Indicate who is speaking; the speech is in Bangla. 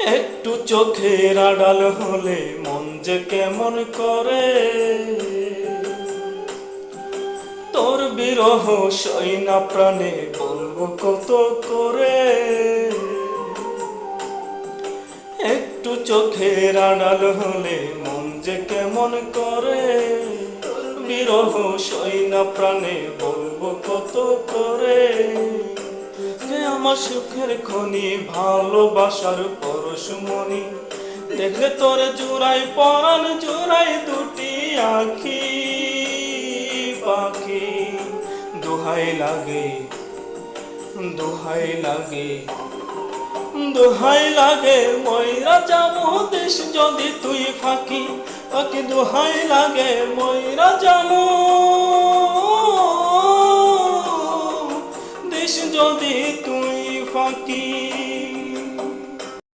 Speaker 1: একটু চোখের আড়াল হলে মন যে কেমন করে? তোর বিরহ সৈনা প্রাণে বলব কত করে? একটু চোখের আড়াল হলে মন যে কেমন করে? বিরহ সৈনা প্রাণে বলব কত করে? আমার সুখের খনি, ভালোবাসার পরশমণি। দেখলে তোর জোড়াই পরাণ জোড়াই দুটি আখি পাখি। দোহাই লাগে দোহাই লাগে দোহাই লাগে। ময়রা যাব দেশ যদি তুই ফাঁকি, পাখি দোহাই লাগে, ময়রা যাব দেশ যদি তুই contigo.